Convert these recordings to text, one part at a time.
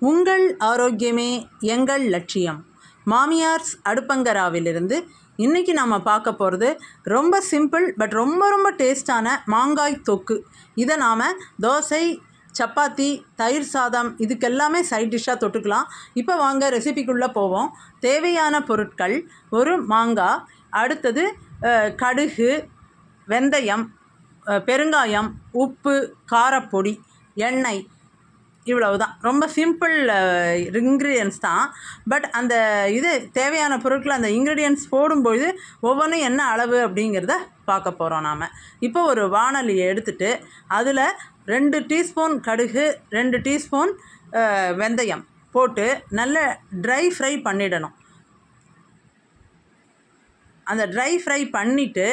உங்கள் ஆரோக்கியமே எங்கள் லட்சியம். மாமியார்ஸ் அடுப்பங்கராவிலிருந்து இன்றைக்கி நம்ம பார்க்க போகிறது ரொம்ப சிம்பிள் பட் ரொம்ப ரொம்ப டேஸ்டான மாங்காய் தொக்கு. இதை நாம் தோசை சப்பாத்தி தயிர் சாதம் இதுக்கெல்லாமே சைட் டிஷ்ஷாக தொட்டுக்கலாம். இப்போ வாங்க ரெசிபிக்குள்ளே போவோம். தேவையான பொருட்கள் ஒரு மாங்காய் அடுத்தது கடுகு வெந்தயம் பெருங்காயம் உப்பு காரப்பொடி எண்ணெய் இவ்வளவு தான் ரொம்ப சிம்பிள் இன்க்ரீடியன்ஸ் தான். பட் அந்த இது தேவையான பொருட்கள் அந்த இன்க்ரீடியன்ஸ் போடும்பொழுது ஒவ்வொன்றும் என்ன அளவு அப்படிங்கிறத பார்க்க போகிறோம் நாம். இப்போ ஒரு வாணலியை எடுத்துட்டு அதில் ரெண்டு டீஸ்பூன் கடுகு ரெண்டு டீஸ்பூன் வெந்தயம் போட்டு நல்ல ட்ரை ஃப்ரை பண்ணிடணும். அந்த ட்ரை ஃப்ரை பண்ணிவிட்டு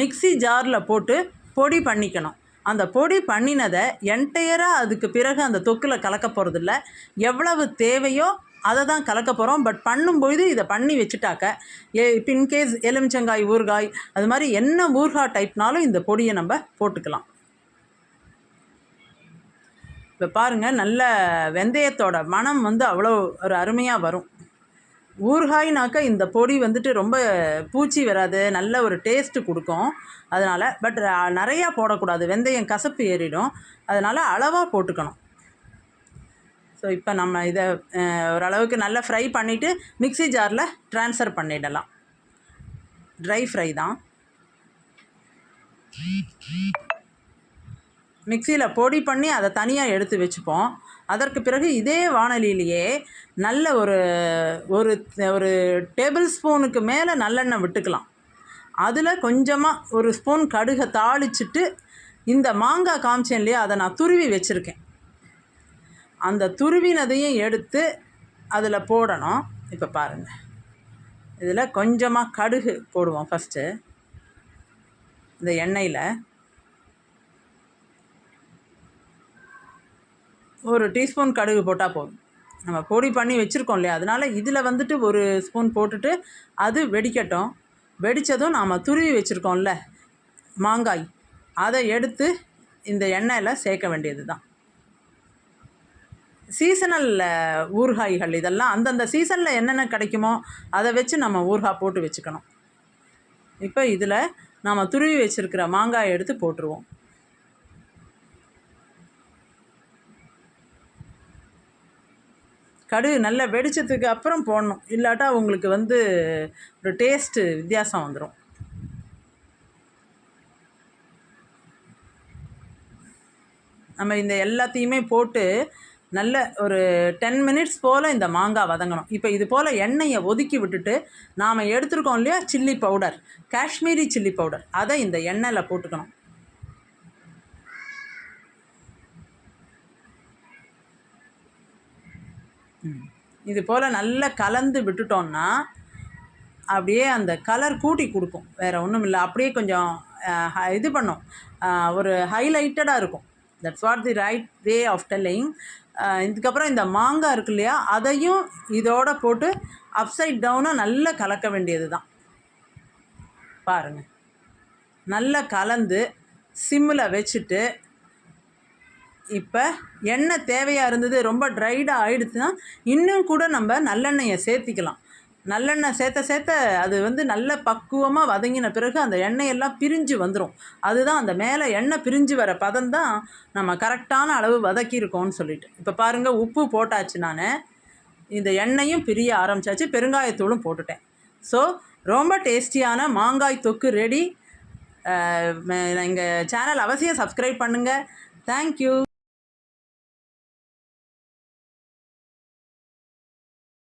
மிக்ஸி ஜாரில் போட்டு பொடி பண்ணிக்கணும். அந்த பொடி பண்ணினதை என்டையராக அதுக்கு பிறகு அந்த தொக்கில் கலக்க போகிறதில்ல எவ்வளவு தேவையோ அதை தான் கலக்க போகிறோம் பட் பண்ணும்பொழுது இதை பண்ணி வச்சுட்டாக்க ஏ இப்போ இன்கேஸ் எலுமிச்சங்காய் ஊறுகாய் அது மாதிரி என்ன ஊறுகாய் டைப்னாலும் இந்த பொடியை நம்ம போட்டுக்கலாம். இப்போ பாருங்கள் நல்ல வெந்தயத்தோட மனம் வந்து அவ்வளோ ஒரு அருமையாக வரும். ஊறுகாய்னாக்கா இந்த பொடி வந்துட்டு ரொம்ப பூச்சி வராது நல்ல ஒரு டேஸ்ட்டு கொடுக்கும். அதனால் பட் நிறையா போடக்கூடாது. வெந்தயம் கசப்பு ஏறிடும். அதனால் அளவாக போட்டுக்கணும். ஸோ இப்போ நம்ம இதை ஓரளவுக்கு நல்லா ஃப்ரை பண்ணிவிட்டு மிக்ஸி ஜாரில் ட்ரான்ஸ்ஃபர் பண்ணிடலாம். ட்ரை ஃப்ரை தான். மிக்சியில் பொடி பண்ணி அதை தனியாக எடுத்து வச்சுப்போம். அதற்கு பிறகு இதே வாணலியிலேயே நல்ல ஒரு ஒரு ஒரு டேபிள் ஸ்பூனுக்கு மேலே நல்லெண்ணெய் விட்டுக்கலாம். அதில் கொஞ்சமாக ஒரு ஸ்பூன் கடுகை தாளிச்சிட்டு இந்த மாங்காய் காமிச்சேன் இல்லையா அதை நான் துருவி வச்சுருக்கேன். அந்த துருவினதையும் எடுத்து அதில் போடணும். இப்போ பாருங்கள் இதில் கொஞ்சமாக கடுகு போடுவோம் ஃபஸ்ட்டு இந்த எண்ணெயில். ஒரு டீஸ்பூன் கடுகு போட்டால் போதும். நம்ம பொடி பண்ணி வச்சுருக்கோம் இல்லையா? அதனால் இதில் வந்துட்டு ஒரு ஸ்பூன் போட்டுட்டு அது வெடிக்கட்டும். வெடித்ததும் நாம் துருவி வச்சுருக்கோம்ல மாங்காய். அதை எடுத்து இந்த எண்ணெயில் சேர்க்க வேண்டியது தான் சீசனல் ஊறுகாய்கள் இதெல்லாம் அந்தந்த சீசனில் என்னென்ன கிடைக்குமோ அதை வச்சு நம்ம ஊறுகாய் போட்டு வச்சுக்கணும். இப்போ இதில் நாம் துருவி வச்சுருக்கிற மாங்காயை எடுத்து போட்டுருவோம். கடுகு நல்லா வெடிச்சதுக்கு அப்புறம் போடணும். இல்லாட்டா உங்களுக்கு வந்து ஒரு டேஸ்ட்டு வித்தியாசம் வந்துடும் நம்ம இந்த எல்லாத்தையுமே போட்டு நல்ல ஒரு டென் மினிட்ஸ் போல் இந்த மாங்காய் வதங்கணும். இப்போ இது போல் எண்ணெயை ஒதுக்கி விட்டுட்டு நாம் எடுத்துருக்கோம் இல்லையா? Chilli powder Kashmiri chilli powder அதை இந்த எண்ணெயில் போட்டுக்கணும். இது போல் நல்லா கலந்து விட்டுட்டோம்னா அப்படியே அந்த கலர் கூட்டி கொடுக்கும். வேறு ஒன்றும் இல்லை. அப்படியே கொஞ்சம் ஹ- இது பண்ணும். ஒரு ஹைலைட்டடாக இருக்கும். That's what the right way of telling இதுக்கப்புறம் இந்த மாங்காய் இருக்கு இல்லையா அதையும் இதோட போட்டு அப்சைட் டவுனாக நல்லா கலக்க வேண்டியது தான் பாருங்கள் நல்லா கலந்து சிம்மில் வச்சுட்டு இப்போ எண்ணெய் தேவையாக இருந்தது ரொம்ப ட்ரைடாக ஆயிடுச்சுன்னா இன்னும் கூட நம்ம நல்லெண்ணெயை சேர்த்திக்கலாம். நல்லெண்ணெய் சேர்த்த சேர்த்த அது வந்து நல்ல பக்குவமாக வதங்கின பிறகு அந்த எண்ணெயெல்லாம் பிரிஞ்சு வந்துடும் அதுதான் அந்த மேலே எண்ணெய் பிரிஞ்சு வர பதம் தான் நம்ம கரெக்டான அளவு வதக்கியிருக்கோம்னு சொல்லிட்டு. இப்போ பாருங்கள் உப்பு போட்டாச்சு நான். இந்த எண்ணெயும் பிரிய ஆரம்பிச்சாச்சு பெருங்காயத்தூளும் போட்டுட்டேன். ஸோ ரொம்ப டேஸ்டியான மாங்காய் தொக்கு ரெடி எங்கள் சேனல் அவசியம் சப்ஸ்கிரைப் பண்ணுங்கள் தேங்க்யூ